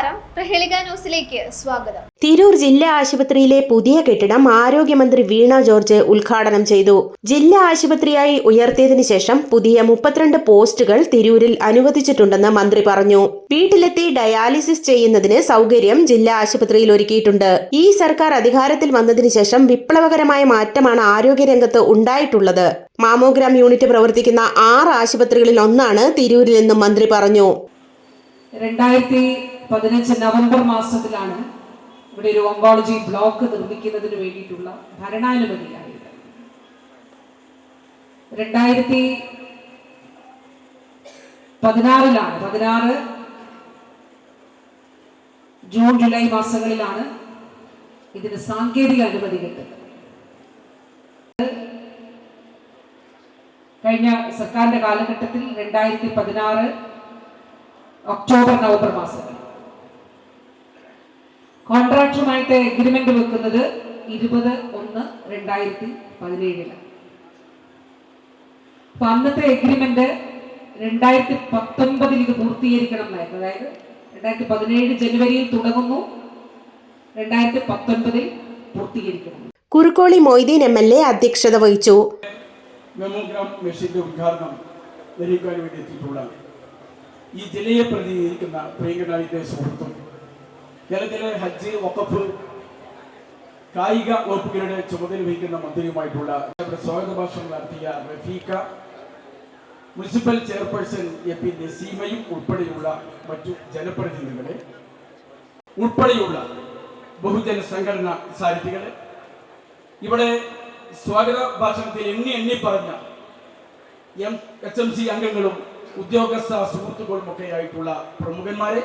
നമസ്കാരം. പ്രഹേളിക ന്യൂസിലേക്ക് സ്വാഗതം. തിരൂർ ജില്ലാ ആശുപത്രിയിലെ പുതിയ കെട്ടിടം ആരോഗ്യമന്ത്രി വീണ ജോർജ് ഉദ്ഘാടനം ചെയ്തു. ജില്ലാ ആശുപത്രിയായി ഉയർത്തിയതിനു ശേഷം പുതിയ മുപ്പത്തിരണ്ട് പോസ്റ്റുകൾ തിരൂരിൽ അനുവദിച്ചിട്ടുണ്ടെന്ന് മന്ത്രി പറഞ്ഞു. വീട്ടിലെത്തി ഡയാലിസിസ് ചെയ്യുന്നതിന് സൗകര്യം ജില്ലാ ആശുപത്രിയിൽ ഒരുക്കിയിട്ടുണ്ട്. ഈ സർക്കാർ അധികാരത്തിൽ വന്നതിനു ശേഷം വിപ്ലവകരമായ മാറ്റമാണ് ആരോഗ്യരംഗത്ത് ഉണ്ടായിട്ടുള്ളത്. മാമോഗ്രാം യൂണിറ്റ് പ്രവർത്തിക്കുന്ന ആറ് ആശുപത്രികളിൽ ഒന്നാണ് തിരൂരിൽ എന്നും മന്ത്രി പറഞ്ഞു. രണ്ടായിരത്തി പതിനഞ്ച് നവംബർ മാസത്തിലാണ് ഇവിടെ ഒരു ഓങ്കോളജി ബ്ലോക്ക് നിർമ്മിക്കുന്നതിന് വേണ്ടിയിട്ടുള്ള ഭരണാനുമതിയായത്. രണ്ടായിരത്തി പതിനാറിലാണ് പതിനാറ് ജൂൺ ജൂലൈ മാസങ്ങളിലാണ് ഇതിന് സാങ്കേതിക അനുമതി കിട്ടുന്നത്. കഴിഞ്ഞ സർക്കാരിന്റെ കാലഘട്ടത്തിൽ രണ്ടായിരത്തി പതിനാറ് ഒക്ടോബർ നവംബർ മാസത്തിൽ കോൺട്രാക്ടറുമായിട്ട് എഗ്രിമെന്റ് വെക്കുന്നത് ഇരുപത് ഒന്ന് രണ്ടായിരത്തി പതിനേഴിലാണ് അപ്പൊ അന്നത്തെ എഗ്രിമെന്റ് രണ്ടായിരത്തി പത്തൊൻപതിൽ ഇത് പൂർത്തീകരിക്കണം എന്നായിരുന്നു. അതായത് രണ്ടായിരത്തി പതിനേഴ് ജനുവരിയിൽ തുടങ്ങുന്നു. രണ്ടായിരത്തി പത്തൊൻപതിൽ പൂർത്തീകരിക്കണം. Kurukkoli Moideen M L A അധ്യക്ഷത വഹിച്ചു. മെമോഗ്രാം മെഷീന്റെ ഉദ്ഘാടനം നിർവഹിക്കാൻ വേണ്ടി എത്തിയിട്ടുള്ള ഈ ജില്ലയെ പ്രതിനിധീകരിക്കുന്ന പ്രിയങ്കരായിട്ട് സുഹൃത്തും കേരളത്തിലെ ഹജ്ജ് വഖഫ് കായിക വകുപ്പുകളുടെ ചുമതല വഹിക്കുന്ന മന്ത്രിയുമായിട്ടുള്ള സ്വാഗത ഭാഷണം നടത്തിയ Rafeeqa municipal chairperson A P നസീമയും ഉൾപ്പെടെയുള്ള മറ്റു ജനപ്രതിനിധികളെ ഉൾപ്പെടെയുള്ള ബഹുജന സംഘടന സാരഥികളെ ഇവിടെ സ്വാഗത ഭാഷണത്തിൽ എണ്ണി എണ്ണി പറഞ്ഞ എം എച്ച് എം സി അംഗങ്ങളും ഉദ്യോഗസ്ഥ സുഹൃത്തുക്കളും ആയിട്ടുള്ള പ്രമുഖന്മാരെ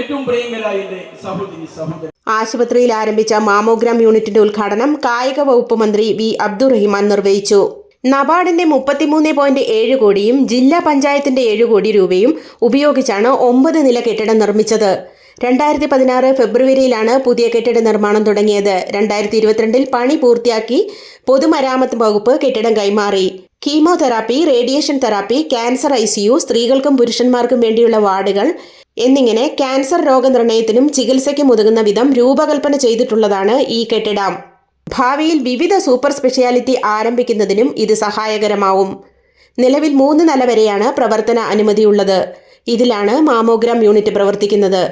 ഏറ്റവും പ്രിയങ്കരായ എന്റെ സഹോദരി സഹോദരൻ. ആശുപത്രിയിൽ ആരംഭിച്ച മാമോഗ്രാം യൂണിറ്റിന്റെ ഉദ്ഘാടനം കായിക വകുപ്പ് മന്ത്രി വി അബ്ദുറഹിമാൻ നിർവഹിച്ചു. നബാർഡിന്റെ മുപ്പത്തിമൂന്ന് പോയിന്റ് ഏഴ് കോടിയും ജില്ലാ പഞ്ചായത്തിന്റെ ഏഴ് കോടി രൂപയും ഉപയോഗിച്ചാണ് ഒമ്പത് നില കെട്ടിടം നിർമ്മിച്ചത്. രണ്ടായിരത്തി പതിനാറ് ഫെബ്രുവരിയിലാണ് പുതിയ കെട്ടിട നിർമ്മാണം തുടങ്ങിയത്. രണ്ടായിരത്തി ഇരുപത്തിരണ്ടിൽ പണി പൂർത്തിയാക്കി പൊതുമരാമത്ത് വകുപ്പ് കെട്ടിടം കൈമാറി. കീമോതെറാപ്പി റേഡിയേഷൻ തെറാപ്പി ക്യാൻസർ ഐ സ്ത്രീകൾക്കും പുരുഷന്മാർക്കും വേണ്ടിയുള്ള വാർഡുകൾ എന്നിങ്ങനെ ക്യാൻസർ രോഗനിർണയത്തിനും ചികിത്സയ്ക്കും ഒതുങ്ങുന്ന വിധം രൂപകൽപ്പന ചെയ്തിട്ടുള്ളതാണ് ഈ കെട്ടിടം. ഭാവിയിൽ വിവിധ സൂപ്പർ സ്പെഷ്യാലിറ്റി ആരംഭിക്കുന്നതിനും ഇത് സഹായകരമാവും. നിലവിൽ മൂന്ന് നില വരെയാണ് പ്രവർത്തന അനുമതിയുള്ളത്. ഇതിലാണ് മാമോഗ്രാം യൂണിറ്റ് പ്രവർത്തിക്കുന്നത്.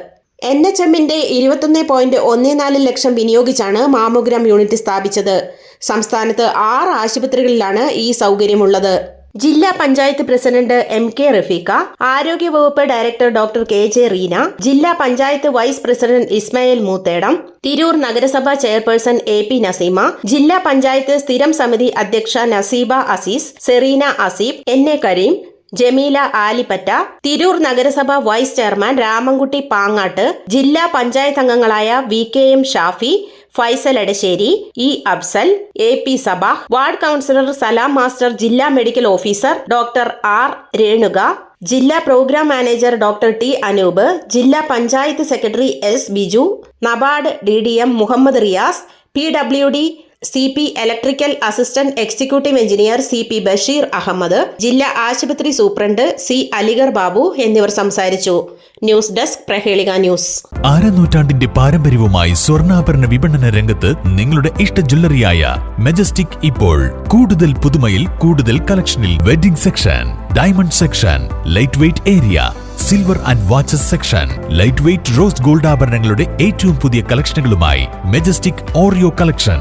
എൻ എച്ച് എമ്മിന്റെ ഇരുപത്തൊന്ന് പോയിന്റ് ഒന്ന് നാല് ലക്ഷം വിനിയോഗിച്ചാണ് മാമോഗ്രാം യൂണിറ്റ് സ്ഥാപിച്ചത്. സംസ്ഥാനത്ത് ആറ് ആശുപത്രികളിലാണ് ഈ സൗകര്യമുള്ളത്. ജില്ലാ panchayat president M K Rafeeqa ആരോഗ്യവകുപ്പ് director doctor K J Reena ജില്ലാ പഞ്ചായത്ത് വൈസ് പ്രസിഡന്റ് ഇസ്മായിൽ മൂത്തേടം തിരൂർ നഗരസഭാ ചെയർപേഴ്സൺ എ പി നസീമ ജില്ലാ പഞ്ചായത്ത് സ്ഥിരം സമിതി അധ്യക്ഷ നസീബ അസീസ് സെറീന അസീബ് എൻ എ കരീം ജമീല ആലിപ്പറ്റ തിരൂർ നഗരസഭ വൈസ് ചെയർമാൻ രാമൻകുട്ടി പാങ്ങാട്ട് ജില്ലാ പഞ്ചായത്ത് അംഗങ്ങളായ V K M Shafi Faisal Edasseri E Afsal A P Sabah ward councillor Salam master ജില്ലാ medical officer doctor R Renuka ജില്ലാ programme manager doctor T Anoop ജില്ലാ panchayat secretary S Biju NABARD D D M Muhammad Riyas P W D C P electrical assistant executive engineer C P Basheer Ahammed ജില്ലാ ആശുപത്രി superintendent C Aligar Babu എന്നിവർ സംസാരിച്ചു. News desk Prahelika news. അരനൂറ്റാണ്ടിന്റെ പാരമ്പര്യവുമായി സ്വർണാഭരണ വിപണന രംഗത്ത് നിങ്ങളുടെ ഇഷ്ട ജ്വല്ലറിയായ മെജസ്റ്റിക് ഇപ്പോൾ കൂടുതൽ പുതുമയിൽ കൂടുതൽ കളക്ഷനിൽ wedding section diamond section light weight area silver and watches section light weight rose gold ആഭരണങ്ങളുടെ ഏറ്റവും പുതിയ കളക്ഷനുകളുമായി മെജസ്റ്റിക് ഓറിയോ കളക്ഷൻ.